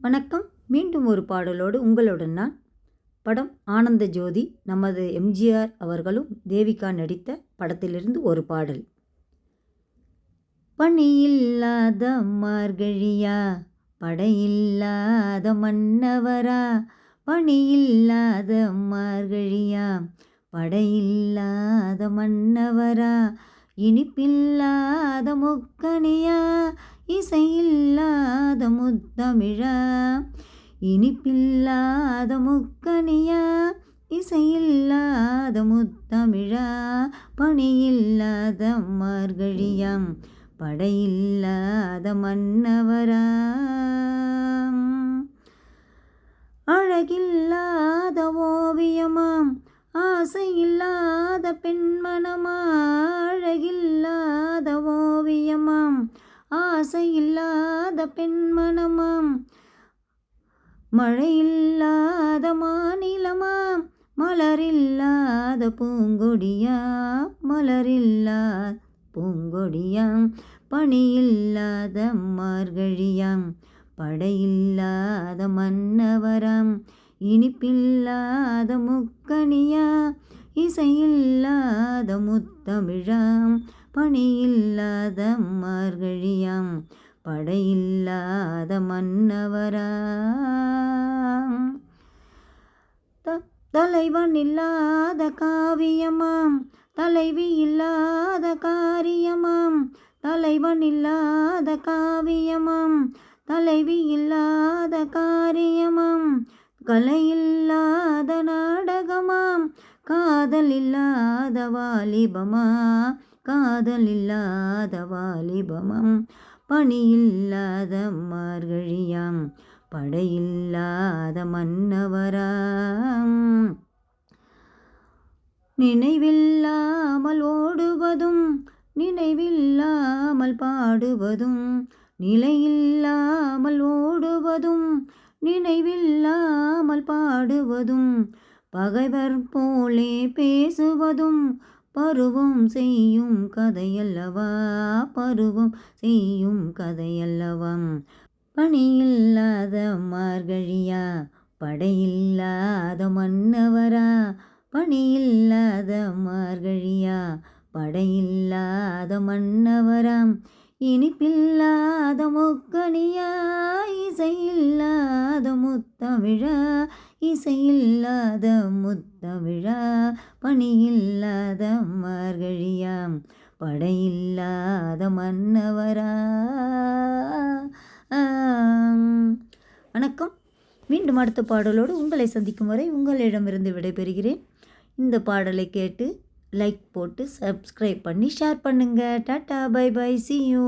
வணக்கம். மீண்டும் ஒரு பாடலோடு உங்களுடன் நான் படம் ஆனந்த ஜோதி. நமது எம்ஜிஆர் அவர்களும் தேவிகா நடித்த படத்திலிருந்து ஒரு பாடல். பணியில்லாத மார்கழியா படையில்லாத மன்னவரா பணியில்லாத மார்கழியா படையில்லாத மன்னவரா இனிப்பில்லாத முக்கணியா இசையில்லாத முத்தமிழா. இனிப்பில்லாத முக்கணியா இசையில்லாத முத்தமிழா. பணியில்லாத மார்கழியாம் படையில்லாத மன்னவரா. அழகில்லாத ஓவியமாம் ஆசையில்லாத பெண்மனமா ஆசையில்லாத பெண்மனமாம் மழையில்லாத மாநிலமாம். மலரில்லாத பூங்கொடியா? மலரில்லாத பூங்கொடியாம் பணியில்லாத மார்கழியாம் படையில்லாத மன்னவராம் இனிப்பில்லாத முக்கணியா? இசையில்லாத முத்தமிழாம் பணியில்லாத மார்கழியாம் படையில்லாத மன்னவராம் தலைவன் இல்லாத காவியமாம். தலைவி இல்லாத காரியமாம். தலைவன் இல்லாத காவியமாம். தலைவி இல்லாத காரியமாம். கலை இல்லாத நாடகமாம். காதல் இல்லாத வாலிபமா? காதல் இல்லாத வாலிபமாம். பணியில்லாத மார்கழியாம் படையில்லாத மன்னவராம். நினைவில்லாமல் ஓடுவதும் நினைவில்லாமல் பாடுவதும் நிலையில்லாமல் ஓடுவதும் நினைவில்லாமல் பாடுவதும் பகைவர் போலே பேசுவதும் பருவம் செய்யும் கதையல்லவா? பருவம் செய்யும் கதையல்லவம் பணியில்லாத மார்கழியா? படையில்லாத மன்னவரா? பணியில்லாத மார்கழியா? படையில்லாத மன்னவராம் இனிப்பில்லாத முக்கணியா இசையில்லாத முத்தமிழா? இசையில்லாத முத்தமிழா பணியில்லாத மார்கழியாம் படையில்லாத மன்னவரா. ஆம். வணக்கம். மீண்டும் அடுத்த பாடலோடு உங்களை சந்திக்கும் வரை உங்களிடமிருந்து விடைபெறுகிறேன். இந்த பாடலை கேட்டு லைக் போட்டு சப்ஸ்கிரைப் பண்ணி ஷேர் பண்ணுங்கள் tata bye bye see you